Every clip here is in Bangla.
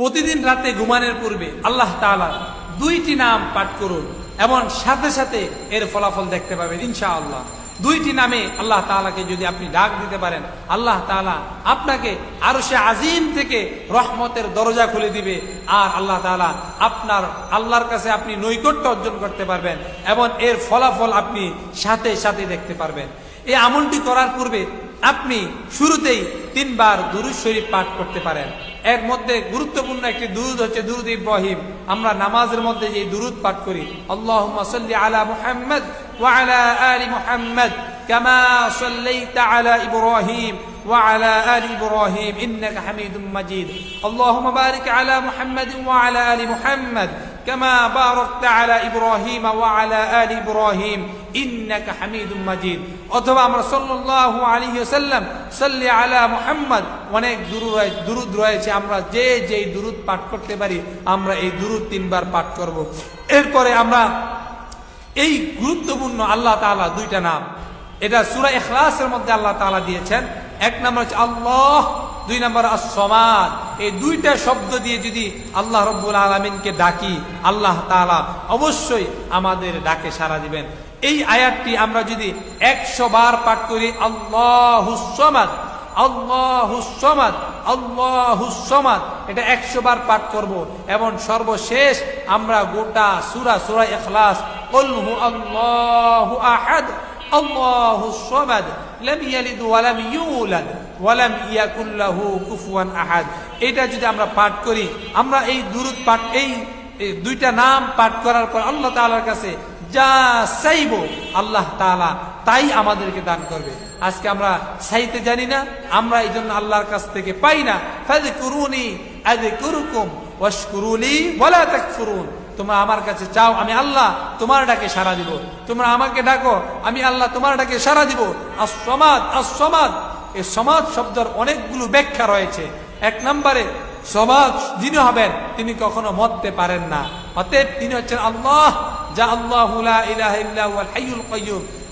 প্রতিদিন রাতে ঘুমানোর পূর্বে আল্লাহ তাআলা দুইটি নাম পাঠ করুন এবং সাথে সাথে এর ফলাফল দেখতে পাবেন, ইনশাআল্লাহ। দুইটি নামে আল্লাহ তাআলাকে যদি আপনি ডাক দিতে পারেন, আল্লাহ তাআলা আপনাকে আরও সে আজিম থেকে রহমতের দরজা খুলে দিবে আর আল্লাহ তাআলা আপনার আল্লাহর কাছে আপনি নৈকট্য অর্জন করতে পারবেন এবং এর ফলাফল আপনি সাথে সাথে দেখতে পারবেন। এই আমলটি করার পূর্বে আপনি শুরুতেই তিনবার দুরুদ শরীফ পাঠ করতে পারেন। এর মধ্যে গুরুত্বপূর্ণ একটি দুরুদ হচ্ছে দুরুদ ইব্রাহিম আমরা নামাজের মধ্যে যে দুরুদ পাঠ করি আল্লাহ সাল্লি আলা মুহাম্মদ ওয়া আলা আলি মুহাম্মদ কামা সাল্লাইতা আলা ইব্রাহিম وعلى آل إبراهيم إنك حميد مجيد اللهم بارك على محمد وعلى آل محمد كما باركت على إبراهيم وعلى آل إبراهيم إنك حميد مجيد অথবা আমরা সাল্লাল্লাহু আলাইহি ওয়াসাল্লাম সাল্লি আলা মুহাম্মদ অনেক দুরুদ রয়ে- দুরুদ রয়েছে আমরা যে যেই দুরুদ পাঠ করতে পারি আমরা এই দুরুদ তিনবার পাঠ করব এরপরে আমরা এই গুরুত্বপূর্ণ আল্লাহ তাআলা দুইটা নাম এটা সূরা ইখলাসের মধ্যে আল্লাহ তাআলা দিয়েছেন এক নম্বর হচ্ছে আল্লাহ দুই নম্বর আসমাদ এই দুইটা শব্দ দিয়ে যদি আল্লাহ রব্বুল আলমিনকে ডাকি, আল্লাহ তাআলা অবশ্যই আমাদের ডাকে সারা দিবেন। এই আয়াতটি আমরা যদি একশো বার পাঠ করি, আল্লাহ সমাদ আল্লাহুসমাদ আল্লাহুসমাদ এটা একশো বার পাঠ করব। এবং সর্বশেষ আমরা গোটা সুরা সুরা এখলাস আল্লাহু আহাদ, আল্লাহু সমাদ। লাম ইয়ালিদ ওয়ালাম ইউলাদ ওয়ালাম ইয়াকুল লাহু কুফুয়ান আহাদ এটা যদি আমরা পাঠ করি, আমরা এই দুরুদ পাঠ, এই দুইটা নাম পাঠ করার পর আল্লাহ তাআলার কাছে যা চাইব আল্লাহ তাআলা তাই আমাদেরকে দান করবে। আজকে আমরা চাইতে জানি না, আমরা এই জন্য আল্লাহর কাছ থেকে পাই না। ফাজে করুনি আজে করুকুম ওয়াশকুরুলি ওয়ালা তাকফুরুন। তোমরা আমার কাছে চাও, আমি আল্লাহ তোমার ডাকে সাড়া দিব। তোমরা আমাকে ডাকো, আমি আল্লাহ তোমার ডাকে সাড়া দিব। আর সমাজ আর সমাজ এই সমাজ শব্দের অনেকগুলো ব্যাখ্যা রয়েছে। এক নম্বরে সমাজ যিনি হবেন, তিনি কখনো মরতে পারেন না। অতএব তিনি হচ্ছেন আল্লাহ, যা আল্লাহ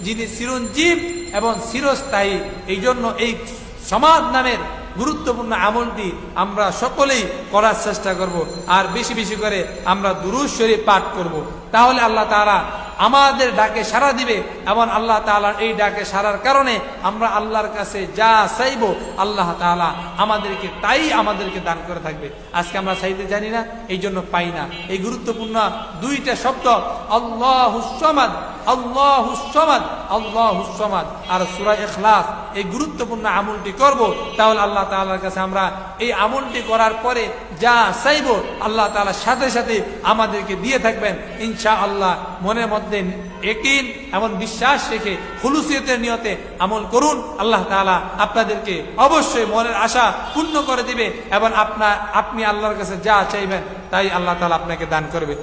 যিনি চিরঞ্জীব এবং চিরস্থায়ী। এই জন্য এই সমাজ নামের গুরুত্বপূর্ণ আমলটি আমরা সকলেই করার চেষ্টা করব আর বেশি বেশি করে আমরা দুরুজ শরীফ পাঠ করব। তাহলে আল্লাহ তাআলা আমাদের ডাকে সাড়া দিবে এবং আল্লাহ তাআলার এই ডাকে সারার কারণে আমরা আল্লাহর কাছে যা চাইব আল্লাহ তাআলা আমাদেরকে তাই আমাদেরকে দান করে থাকবে। আজকে আমরা চাইতে জানি না, এই জন্য পাই না। এই গুরুত্বপূর্ণ দুইটা শব্দ, আল্লাহ হুসমাদ আল্লাহ হুসমাদ আর সুরা ইখলাস, এই গুরুত্বপূর্ণ আমলটি করব, তাহলে আল্লাহ তাআলার কাছে আমরা এই আমলটি করার পরে যা চাইব আল্লাহ তাআলার সাথে সাথে আমাদেরকে দিয়ে থাকবেন। ইনশা আল্লাহ মনের মধ্যে একিন এবং বিশ্বাস রেখে খুলুসিয়তের নিয়তে আমল করুন। আল্লাহ তাআলা আপনাদেরকে অবশ্যই মনের আশা পূর্ণ করে দিবে এবং আপনার আপনি আল্লাহর কাছে যা চাইবেন, তাই আল্লাহ তালা আপনাকে দান করবে।